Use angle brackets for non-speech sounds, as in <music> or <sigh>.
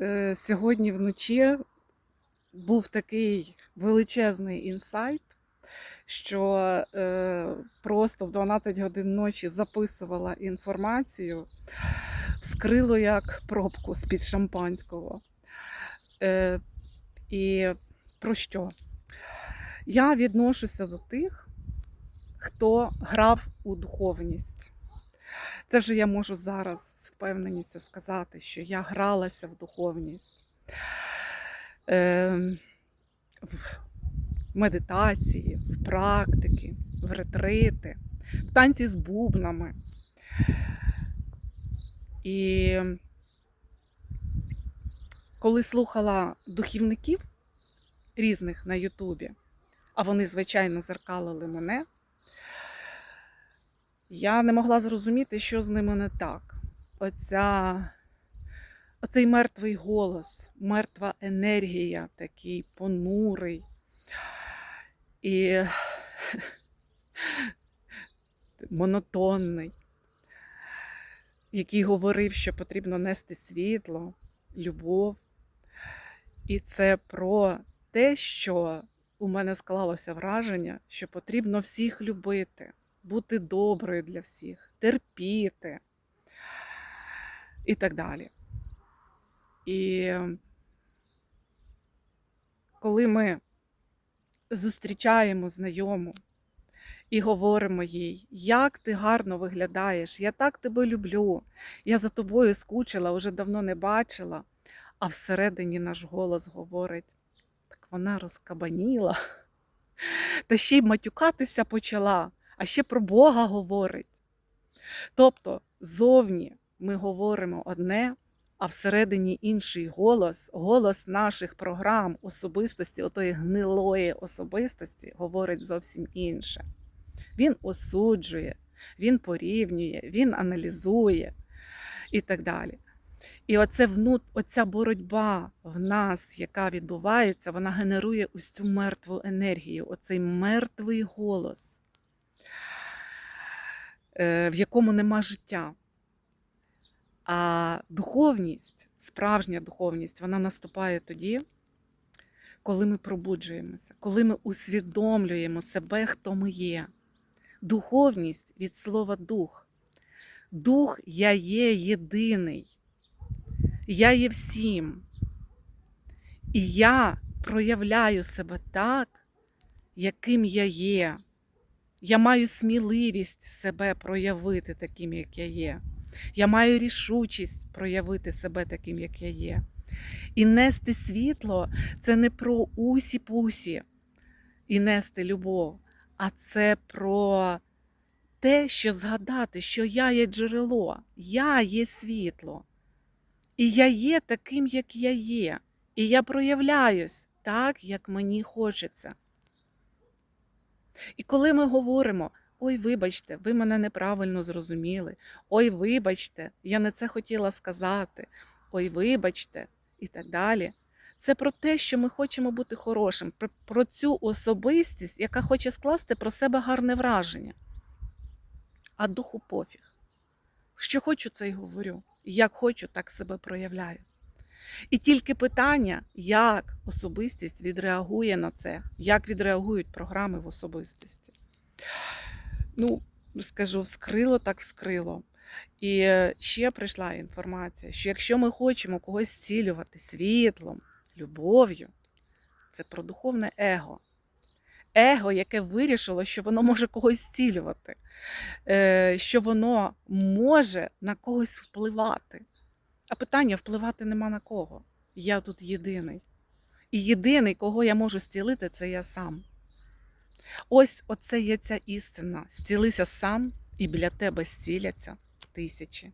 Е, Сьогодні вночі був такий величезний інсайт, що е, просто в 12 годин ночі записувала інформацію, вскрило як пробку з-під шампанського. Е, і про що? Я відношуся до тих, хто грав у духовність. Це вже я можу зараз з впевненістю сказати, що я гралася в духовність, е, в медитації, в практики, в ретрити, в танці з бубнами. І коли слухала духівників різних на Ютубі, а вони, звичайно, зеркалили мене, я не могла зрозуміти, що з ними не так. Оця, оцей мертвий голос, мертва енергія, такий понурий. І <laughs> монотонний, який говорив, що потрібно нести світло, любов. І це про те, що у мене склалося враження, що потрібно всіх любити бути доброю для всіх, терпіти і так далі. І коли ми зустрічаємо знайому і говоримо їй, як ти гарно виглядаєш, я так тебе люблю, я за тобою скучила, уже давно не бачила, а всередині наш голос говорить, так вона розкабаніла, та ще й матюкатися почала а ще про Бога говорить. Тобто зовні ми говоримо одне, а всередині інший голос, голос наших програм, особистості, отої гнилої особистості, говорить зовсім інше. Він осуджує, він порівнює, він аналізує і так далі. І оце внут, оця боротьба в нас, яка відбувається, вона генерує ось цю мертву енергію, оцей мертвий голос. Е, в якому нема життя. А духовність, справжня духовність, вона наступає тоді, коли ми пробуджуємося, коли ми усвідомлюємо себе, хто ми є. Духовність від слова дух. Дух я є єдиний. Я є всім. І я проявляю себе так, яким я є. Я маю сміливість себе проявити таким, як я є. Я маю рішучість проявити себе таким, як я є. І нести світло це не про усі-пусі і нести любов, а це про те, що згадати, що я є джерело, я є світло. І я є таким, як я є. І я проявляюсь так, як мені хочеться. І коли ми говоримо, ой, вибачте, ви мене неправильно зрозуміли, ой, вибачте, я не це хотіла сказати, ой, вибачте, і так далі. Це про те, що ми хочемо бути хорошим, про, цю особистість, яка хоче скласти про себе гарне враження. А духу пофіг. Що хочу, це й говорю. Як хочу, так себе проявляю. І тільки питання, як особистість відреагує на це, як відреагують програми в особистості. Ну, скажу, вскрило так вскрило. І ще прийшла інформація, що якщо ми хочемо когось зцілювати світлом, любов'ю, це про духовне его. Его, яке вирішило, що воно може когось зцілювати, е, що воно може на когось впливати. А питання впливати нема на кого. Я тут єдиний. І єдиний, кого я можу зцілити, це я сам. Ось оце є ця істина. Зцілися сам, і біля тебе зціляться тисячі.